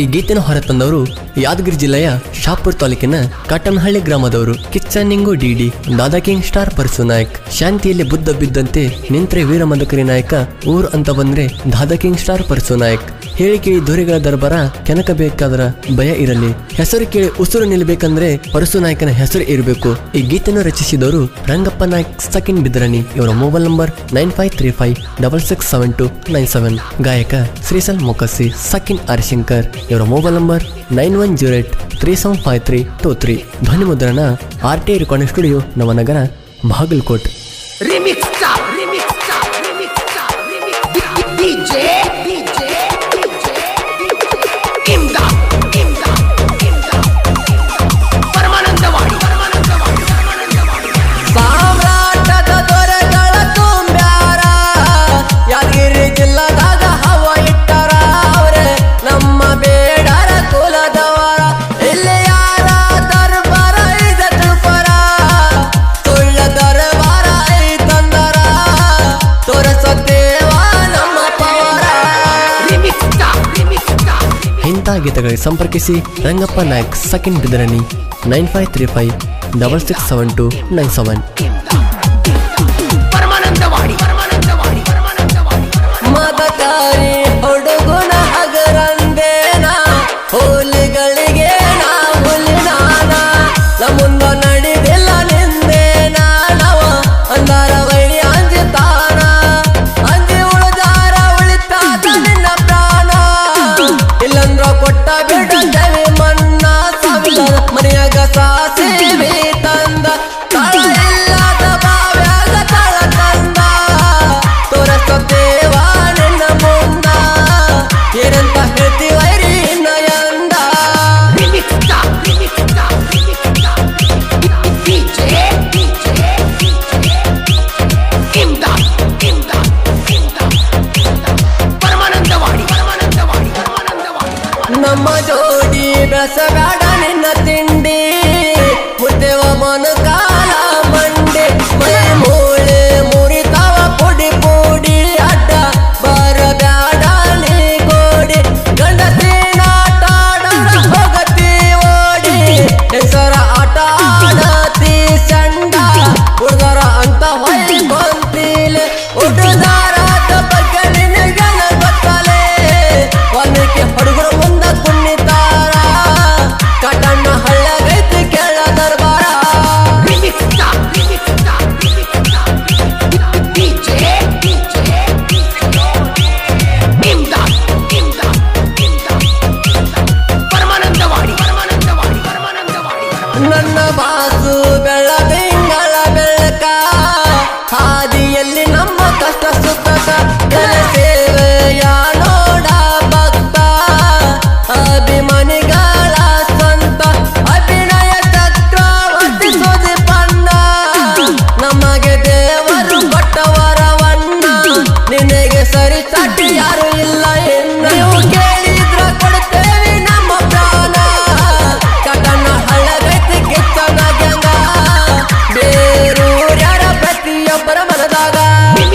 ಈ ಗೀತೆನ ಹೊರತಂದವರು ಯಾದಗಿರಿ ಜಿಲ್ಲೆಯ ಶಾಪುರ್ ತಾಲೂಕಿನ Katanahalli ಗ್ರಾಮದವರು Kichchaningu DD Dada king star Parasu Nayak. ಶಾಂತಿಯಲ್ಲಿ Buddha ಬಿದ್ದಂತೆ ನಿಂತ್ರೆ ವೀರ ಮದಕರಿ ನಾಯಕ ಊರ್ ಅಂತ ಬಂದ್ರೆ ದಾದಾ ಕಿಂಗ್ ಸ್ಟಾರ್ ಪರಸು ನಾಯಕ್. ಹೇಳಿ ಕೇಳಿ ದೊರೆಗಳ ದರ್ಬಾರ ಕೆನಕಬೇಕಾದ್ರ ಭಯ ಇರಲಿ. ಹೆಸರು ಕೇಳಿ ಉಸಿರು ನಿಲ್ಬೇಕಂದ್ರೆ ಪರಸು ನಾಯಕನ ಹೆಸರು ಇರಬೇಕು. ಈ ಗೀತೆಯನ್ನು ರಚಿಸಿದವರು ರಂಗಪ್ಪ ನಾಯಕ್, ಸಕಿನ್ ಬಿದ್ರಣಿ ಇವರ mobile number nine five three five double six seven two nine seven ಗಾಯಕ ಶ್ರೀಸಲ್ ಮೊಕಸಿ ಸಕಿನ್ ಹರಿಶಂಕರ್ ಇವರ mobile number nine one zero eight three seven five three two three ಧ್ವನಿ ಮುದ್ರಣ R T recording studio Navanagar, Bagalkot. ಇಂಥ ಗೀತೆಗಳಿಗೆ ಸಂಪರ್ಕಿಸಿ Rangappa Nayak second Bidarani nine five three five double six seven two nine seven. se ve.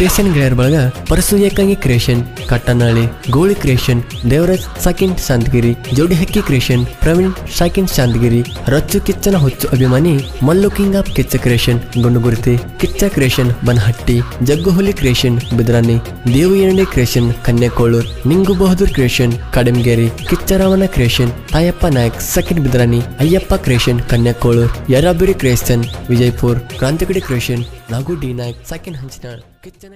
Creation ಗೆಳೆಯರ ಬಳಗ ಪರಸು ಏಕಾಂಗಿ creation Kattanali ಗೋಳಿ creation Devaraj ಸಾಕಿನ್ ಶಾಂತಗಿರಿ ಜೋಡಿ ಹಕ್ಕಿ ಕ್ರಿಯೇಷನ್ ಪ್ರವೀಣ್ ಶಾಕಿನ್ ಶಾಂತಗಿರಿ ರಚ್ಚು ಕಿಚ್ಚನ ಹುಚ್ಚು ಅಭಿಮಾನಿ Mallu king of Kichcha creation Gundugurti Kichcha creation Banahatti ಜಗ್ಗುಹುಲಿ creation Bidrani Devu ಎಣ್ಣೆ ಕ್ರಿಯೇಷನ್ ಕನ್ಯಾಕೋಳೂರ್ ನಿಂಗು ಬಹದ್ದೂರ್ ಕ್ರಿಯೇಷನ್ ಕಡಿಮಗೇರಿ ಕಿಚ್ಚರಾವನ ಕ್ರಿಯೇಷನ್ ತಾಯಪ್ಪ ನಾಯಕ್ ಸಕಿನ್ Bidrani Ayyappa creation Kanyakolur ಯರಾಬಿರಿ creation Vijayapur ಕ್ರಾಂತಿಗಡಿ creation Nagu D second ಹಂಚಿನ ಕಿಚ್ಚನ